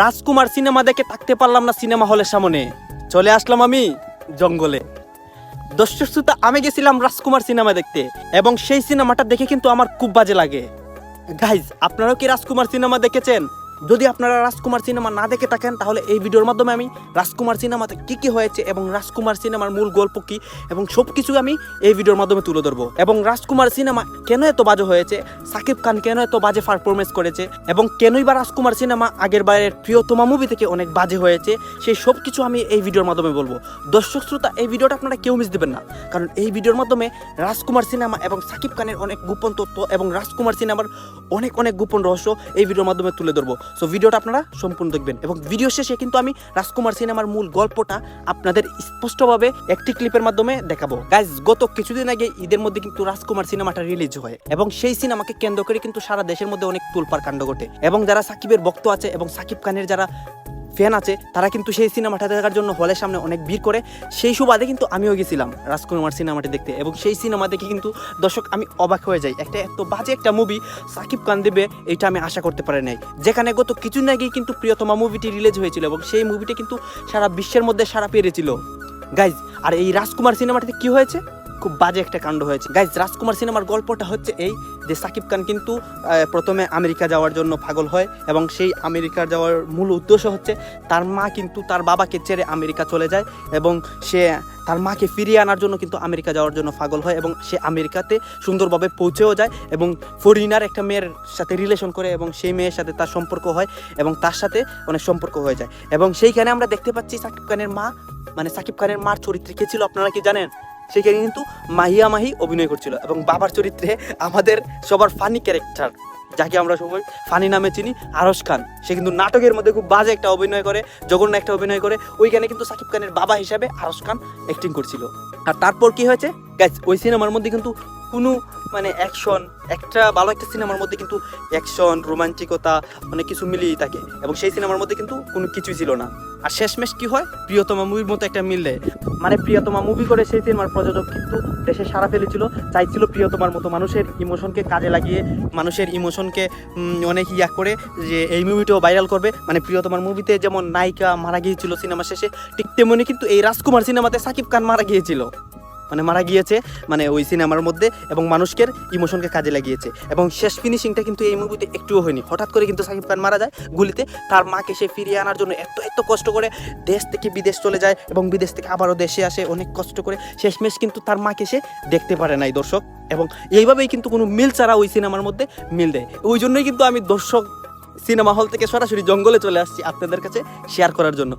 রাজকুমার cinema দেখে থাকতে পারলাম না সিনেমা হলের সামনে। চলে আসলাম আমি জঙ্গলে। দর্শক শ্রোতা, আমি গেছিলাম রাজকুমার সিনেমা দেখতে এবং সেই সিনেমাটা দেখে কিন্তু আমার খুব বাজে লাগে। গাইজ আপনারাও কি রাজকুমার সিনেমা দেখেছেন? যদি আপনারা রাজকুমার সিনেমা না দেখে থাকেন, তাহলে এই ভিডিওর মাধ্যমে আমি রাজকুমার সিনেমাতে কি কি হয়েছে এবং রাজকুমার সিনেমার মূল গল্প কি, এবং সব কিছু আমি এই ভিডিওর মাধ্যমে তুলে ধরবো। এবং রাজকুমার সিনেমা কেন এত বাজে হয়েছে, সাকিব খান কেন এত বাজে পারফরমেন্স করেছে, এবং কেনই বা রাজকুমার সিনেমা আগের বারের প্রিয়তমা মুভি থেকে অনেক বাজে হয়েছে, সেই সব কিছু আমি এই ভিডিওর মাধ্যমে বলব। দর্শক শ্রোতা, এই ভিডিওটা আপনারা কেউ মিস দেবেন না, কারণ এই ভিডিওর মাধ্যমে রাজকুমার সিনেমা এবং সাকিব খানের অনেক গোপন তথ্য এবং রাজকুমার সিনেমার অনেক অনেক গোপন রহস্য এই ভিডিওর মাধ্যমে তুলে ধরবো। সো ভিডিওটা আপনারা সম্পূর্ণ দেখবেন। এবং ভিডিও শেষে কিন্তু আমি রাজকুমার সিনেমার মূল গল্পটা আপনাদের স্পষ্টভাবে একটি ক্লিপের মাধ্যমে দেখাবো। গাইজ গত কিছুদিন আগে ঈদের মধ্যে কিন্তু রাজকুমার সিনেমাটা রিলিজ হয় এবং সেই সিনেমাকে কেন্দ্র করে কিন্তু সারা দেশের মধ্যে অনেক তুলপার কাণ্ড ঘটে। এবং যারা সাকিবের ভক্ত আছে এবং সাকিব খানের যারা ফ্যান আছে, তারা কিন্তু সেই সিনেমাটা দেখার জন্য হলের সামনে অনেক ভিড় করে। সেই সুবাদে কিন্তু আমিও গেছিলাম রাজকুমার সিনেমাটি দেখতে এবং সেই সিনেমা দেখে কিন্তু দর্শক আমি অবাক হয়ে যাই। একটা এত বাজে একটা মুভি সাকিব খান দেবে, এটা আমি আশা করতে পারি নাই। যেখানে গত কিছুদিন আগেই কিন্তু প্রিয়তমা মুভিটি রিলিজ হয়েছিল এবং সেই মুভিটি কিন্তু সারা বিশ্বের মধ্যে সারা পেরেছিল। গাইজ আর এই রাজকুমার সিনেমাটিতে কি হয়েছে? খুব বাজে একটা কাণ্ড হয়েছে। গাইজ রাজকুমার সিনেমার গল্পটা হচ্ছে এই যে সাকিব খান কিন্তু প্রথমে আমেরিকা যাওয়ার জন্য পাগল হয় এবং সেই আমেরিকা যাওয়ার মূল উদ্দেশ্য হচ্ছে তার মা কিন্তু তার বাবাকে ছেড়ে আমেরিকা চলে যায় এবং সে তার মাকে ফিরিয়ে আনার জন্য কিন্তু আমেরিকা যাওয়ার জন্য পাগল হয় এবং সে আমেরিকাতে সুন্দরভাবে পৌঁছেও যায় এবং ফরিনার একটা মেয়ের সাথে রিলেশন করে এবং সেই মেয়ের সাথে তার সম্পর্ক হয় এবং তার সাথে অনেক সম্পর্ক হয়ে যায়। এবং সেইখানে আমরা দেখতে পাচ্ছি সাকিব খানের মা মানে সাকিব খানের মার চরিত্রে কে ছিল আপনারা কি জানেন? সেখানে কিন্তু মাহিয়া মাহি অভিনয় করছিল এবং বাবার চরিত্রে আমাদের সবার ফানি ক্যারেক্টার যাকে আমরা সবাই ফানি নামে চিনি আরস খান। সে কিন্তু নাটকের মধ্যে খুব বাজে একটা অভিনয় করে, জঘন্য একটা অভিনয় করে। ওইখানে কিন্তু সাকিব খানের বাবা হিসাবে আরস খান অ্যাক্টিং করছিল। আর তারপর কি হয়েছে? গ্যাস ওই সিনেমার মধ্যে কিন্তু কোনো মানে অ্যাকশন একটা ভালো একটা সিনেমার মধ্যে কিন্তু অ্যাকশন রোমান্টিকতা অনেক কিছু মিলিয়ে থাকে। এবং সেই সিনেমার মধ্যে কিন্তু কোনো কিছুই ছিল না। আর শেষমেশ কি হয়? প্রিয়তমা মুভির মতো একটা মিললে মানে প্রিয়তমা মুভি করে সেই সিনেমার প্রযোজক কিন্তু দেশে সারা ফেলেছিল, চাইছিল প্রিয়তমার মতো মানুষের ইমোশনকে কাজে লাগিয়ে, মানুষের ইমোশনকে অনেক ইয়া করে যে এই মুভিটাও ভাইরাল করবে। মানে প্রিয়তমার মুভিতে যেমন নায়িকা মারা গিয়েছিল সিনেমা শেষে, ঠিক তেমনি কিন্তু এই রাজকুমার সিনেমাতে সাকিব খান মারা গিয়েছিল। মানে মারা গিয়েছে মানে ওই সিনেমার মধ্যে এবং মানুষকে ইমোশনকে কাজে লাগিয়েছে। এবং শেষ ফিনিশিংটা কিন্তু এই মুভিতে একটুও হয়নি। হঠাৎ করে কিন্তু সাকিব খান মারা যায় গুলিতে, তার মাকে সে ফিরিয়ে আনার জন্য এত এত কষ্ট করে দেশ থেকে বিদেশ চলে যায় এবং বিদেশ থেকে আবারও দেশে আসে, অনেক কষ্ট করে। শেষমেশ কিন্তু তার মাকে সে দেখতে পারে নাই দর্শক এবং এইভাবেই কিন্তু কোনো মিল ছাড়া ওই সিনেমার মধ্যে মিল দেয়। ওই জন্যই কিন্তু আমি দর্শক সিনেমা হল থেকে সরাসরি জঙ্গলে চলে আসছি আপনাদের কাছে শেয়ার করার জন্য।